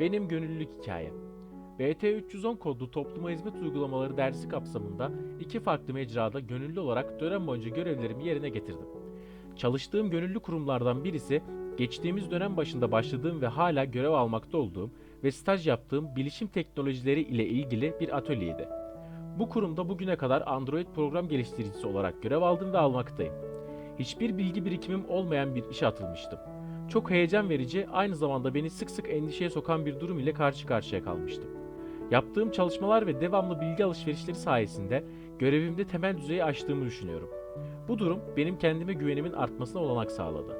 Benim Gönüllülük Hikayem BT310 kodlu topluma hizmet uygulamaları dersi kapsamında iki farklı mecrada gönüllü olarak dönem boyunca görevlerimi yerine getirdim. Çalıştığım gönüllü kurumlardan birisi geçtiğimiz dönem başında başladığım ve hala görev almakta olduğum ve staj yaptığım bilişim teknolojileri ile ilgili bir atölyeydi. Bu kurumda bugüne kadar Android program geliştiricisi olarak görev aldım ve almaktayım. Hiçbir bilgi birikimim olmayan bir işe atılmıştım. Çok heyecan verici, aynı zamanda beni sık sık endişeye sokan bir durum ile karşı karşıya kalmıştım. Yaptığım çalışmalar ve devamlı bilgi alışverişleri sayesinde görevimde temel düzeyi aştığımı düşünüyorum. Bu durum benim kendime güvenimin artmasına olanak sağladı.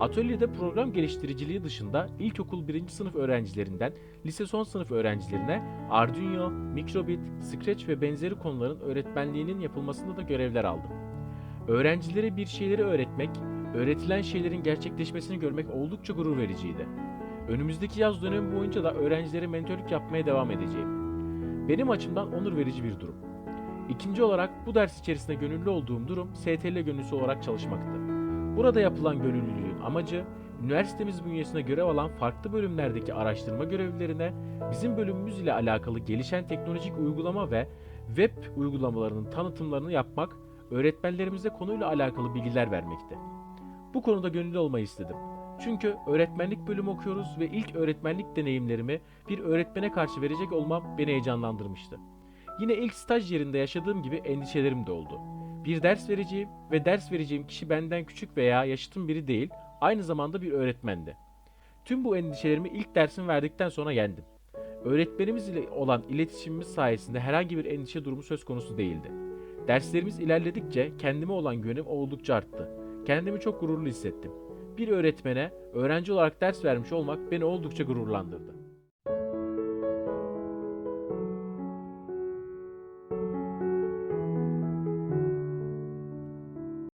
Atölyede program geliştiriciliği dışında ilkokul 1. sınıf öğrencilerinden lise son sınıf öğrencilerine Arduino, Microbit, Scratch ve benzeri konuların öğretmenliğinin yapılmasında da görevler aldım. Öğrencilere bir şeyleri öğretmek, öğretilen şeylerin gerçekleşmesini görmek oldukça gurur vericiydi. Önümüzdeki yaz dönemi boyunca da öğrencilere mentörlük yapmaya devam edeceğim. Benim açımdan onur verici bir durum. İkinci olarak bu ders içerisinde gönüllü olduğum durum STL gönüllüsü olarak çalışmaktı. Burada yapılan gönüllülüğün amacı, üniversitemiz bünyesinde görev alan farklı bölümlerdeki araştırma görevlilerine bizim bölümümüz ile alakalı gelişen teknolojik uygulama ve web uygulamalarının tanıtımlarını yapmak, öğretmenlerimize konuyla alakalı bilgiler vermekti. Bu konuda gönüllü olmayı istedim. Çünkü öğretmenlik bölümü okuyoruz ve ilk öğretmenlik deneyimlerimi bir öğretmene karşı verecek olmam beni heyecanlandırmıştı. Yine ilk staj yerinde yaşadığım gibi endişelerim de oldu. Bir ders vereceğim ve ders vereceğim kişi benden küçük veya yaşıtım biri değil, aynı zamanda bir öğretmendi. Tüm bu endişelerimi ilk dersimi verdikten sonra yendim. Öğretmenimiz ile olan iletişimimiz sayesinde herhangi bir endişe durumu söz konusu değildi. Derslerimiz ilerledikçe kendime olan güvenim oldukça arttı. Kendimi çok gururlu hissettim. Bir öğretmene öğrenci olarak ders vermiş olmak beni oldukça gururlandırdı.